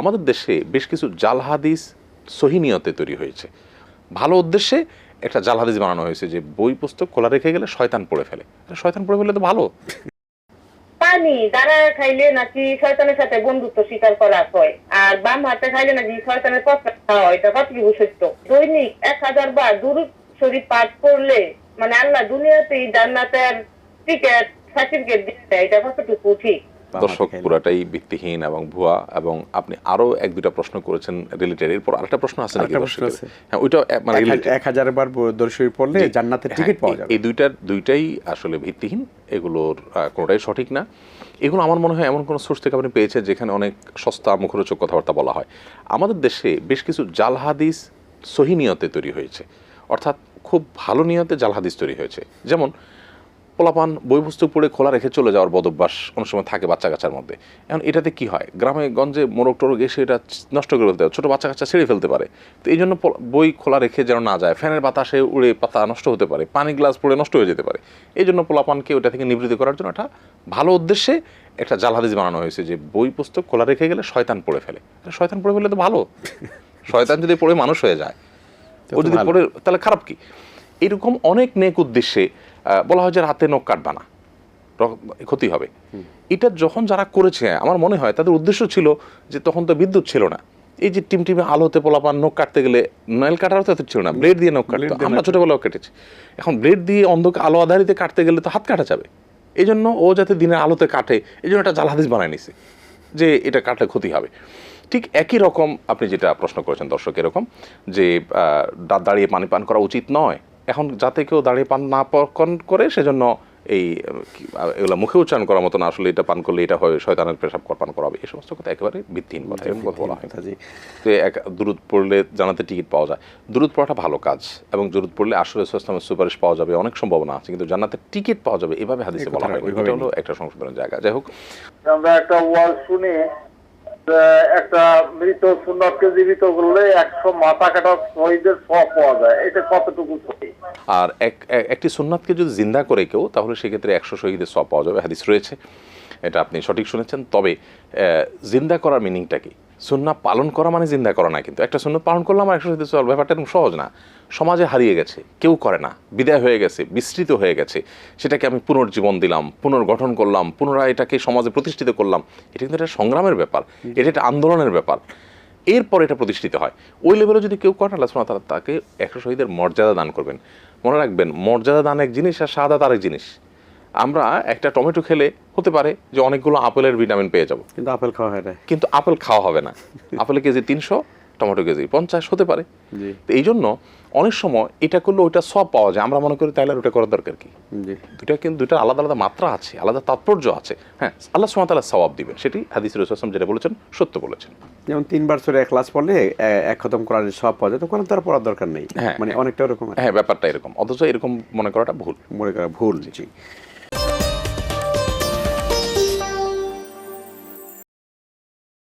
আমাদের দেশে বেশ কিছু জাল হাদিস সহিনিয়তে তৈরি হয়েছে। ভালো উদ্দেশ্যে একটা জাল হাদিস বানানো হয়েছে যে বই পুস্তক খোলা রেখে গেলে শয়তান পড়ে ফেলে। শয়তান পড়ে ফেলে তো ভালো। পানি দ্বারা খাইলে নাকি শয়তানের সাথে বন্ধুত্ব স্বীকার করা হয়, আর বাম হাতে খাইলে নাকি শয়তানের খাওয়া হয়, এটা কতটুকু সত্য? দৈনিক এক হাজার বার দুরুদ শরীফ পাঠ করলে মানে আল্লাহ দুনিয়াতেই জান্নাতের টিকেট সার্টিফিকেট দিয়ে দেয়, এটা কতটুকু ঠিক? দর্শক পুরাটাই ভিত্তিহীন এবং ভুয়া এবং আপনি আরও এক দুটা প্রশ্ন করেছেন রিলেটেড। এরপর আরেকটা প্রশ্ন আছে নাকি। হ্যাঁ ওইটা মানে এক। হাজার- বার দর্শী পড়লে জান্নাতের হ্যাঁ, টিকিট পাওয়া যাবে। এই দুইটার দুইটাই আসলে ভিত্তিহীন। এগুলোর কোনোটাই সঠিক না। এগুলো আমার মনে হয় এমন কোনো সোর্স থেকে আপনি পেয়েছেন যেখানে অনেক সস্তা মুখরোচক কথাবার্তা বলা হয়। আমাদের দেশে বেশ কিছু জাল হাদিস সহি নিয়তে তৈরি হয়েছে। অর্থাৎ খুব ভালো নিয়তে জাল হাদিস তৈরি হয়েছে। যেমন পোলাপান বই পুস্তক পড়ে খোলা রেখে চলে যাওয়ার বদভ্যাস অনেক সময় থাকে বাচ্চা কাচ্চার মধ্যে। এখন এটাতে কি হয়? গ্রামে গঞ্জে মোরগ টোরগ এসে এটা নষ্ট করে ফেলতে হয় ছোটো বাচ্চা কাচ্চা ছেড়ে ফেলতে পারে। তো এই জন্য বই খোলা রেখে যেন না যায় ফ্যানের বাতাসে উড়ে পাতা নষ্ট হতে পারে পানি গ্লাস পড়ে নষ্ট হয়ে যেতে পারে। এই জন্য পোলাপানকে ওটা থেকে নিবৃত্তি করার জন্য একটা ভালো উদ্দেশ্যে একটা জাল হাদিস বানানো হয়েছে যে বই পুস্তক খোলা রেখে গেলে শয়তান পড়ে ফেলে। শয়তান পড়ে ফেলে তো ভালো। শয়তান যদি পড়ে মানুষ হয়ে যায় ও যদি পড়ে তাহলে খারাপ কি? এরকম অনেক নেক উদ্দেশ্যে বলা হয় যে রাতে নখ কাটবা না। ক্ষতি হবে। এটা যখন যারা করেছে আমার মনে হয় তাদের উদ্দেশ্য ছিল যে তখন তো বিদ্যুৎ ছিল না। এই যে টিমটিমে আলোতে পোলাপান নখ কাটতে গেলে নাইল কাটারও তো ছিল না ব্লেড দিয়ে নখ কাটতো। আমরা ছোটবেলাও কেটেছি। এখন ব্লেড দিয়ে অন্ধকে আলো আধারিতে কাটতে গেলে তো হাত কাটা যাবে। এই জন্য ও যাতে দিনের আলোতে কাটে এই জন্য একটা জাল হাদিস বানায় নিছে যে এটা কাটলে ক্ষতি হবে। ঠিক একই রকম আপনি যেটা প্রশ্ন করেছেন দর্শক এরকম যে দাঁড়িয়ে পানি পান করা উচিত নয়। এখন যাতে কেউ দাঁড়িয়ে পান না পান করে সেজন্য এই এগুলো মুখে উচ্চারণ করার মতো না আসলে এটা পান করলে এটা হয় শয়তানের পেশাব কর পান করা হবে। এই সমস্ত কথা একেবারে ভিত্তিহীন কথা এরকম কথা বলা হয় না। জি। তো এক দূরত পড়লে জানাতে টিকিট পাওয়া যায়। দূরত পড়াটা ভালো কাজ এবং দূরত পড়লে আসলে ইসলামের সুপারিশ পাওয়া যাবে অনেক সম্ভাবনা আছে কিন্তু জান্নাতের টিকিট পাওয়া যাবে এভাবে হাদিসে বলা হয় এটা হলো একটা সংশোধনের জায়গা। যাই হোক। আমরা একটা ওয়াজ শুনি একটা মৃত সুন্নতকে জীবিত করলে একশো মাথা কাটা শহীদের সব পাওয়া যায়। এটা কতটুকু আর এক, এক- একটি সুন্নাতকে যদি জিন্দা করে কেউ, তাহলে সেক্ষেত্রে একশো শহীদের সব পাওয়া যাবে। হাদিস রয়েছে। এটা আপনি সঠিক শুনেছেন। তবে জিন্দা করার মিনিংটা কি? সুন্না পালন করা মানে জিন্দা করা না কিন্তু। একটা সুন্নত পালন করলাম আর একশো শহীদের সব ব্যাপারটা এরকম সহজ না। সমাজে হারিয়ে গেছে, কেউ করে না। বিদায় হয়ে গেছে, বিস্তৃত হয়ে গেছে। সেটাকে আমি পুনর্জীবন দিলাম, পুনর্গঠন করলাম, পুনরায় এটাকে সমাজে প্রতিষ্ঠিত করলাম। এটা কিন্তু একটা সংগ্রামের ব্যাপার, এটা একটা আন্দোলনের ব্যাপার। এরপর এটা প্রতিষ্ঠিত হয়। ওই লেভেলে যদি কেউ করেন আল্লাহ ওয়া তাকে একশো শহীদের মর্যাদা দান করবেন। মনে রাখবেন, মর্যাদা দান এক জিনিস আর শাহাদাত আরেক জিনিস। আমরা একটা টমেটো খেলে হতে পারে যে অনেকগুলো আপেলের ভিটামিন পেয়ে যাব। কিন্তু আপেল খাওয়া হয় না। কিন্তু আপেল খাওয়া হবে না। আপেল কেজি তিনশো টমেটো কেজি পঞ্চাশ হতে পারে। তো এই জন্য অনেক সময় এটা করলে ওইটা সব পাওয়া যায়। আমরা মনে করি তাহলে ওটা করার দরকার কি? দুটা কিন্তু দুটা আলাদা আলাদা মাত্রা আছে আলাদা তাৎপর্য আছে। হ্যাঁ আল্লাহ তাআলা সওয়াব দিবেন। সেটি হাদিস রসুল যেটা বলেছেন সত্য বলেছেন। যেমন তিনবার সরে এক ক্লাস পড়লে এক খতম করার সব পাওয়া যায়। তো কোরআন তার পড়ার দরকার নেই। হ্যাঁ, মানে হ্যাঁ। অনেকটা ওরকম হ্যাঁ ব্যাপারটা এরকম। অথচ এরকম মনে করাটা ভুল। মনে করা ভুল জি।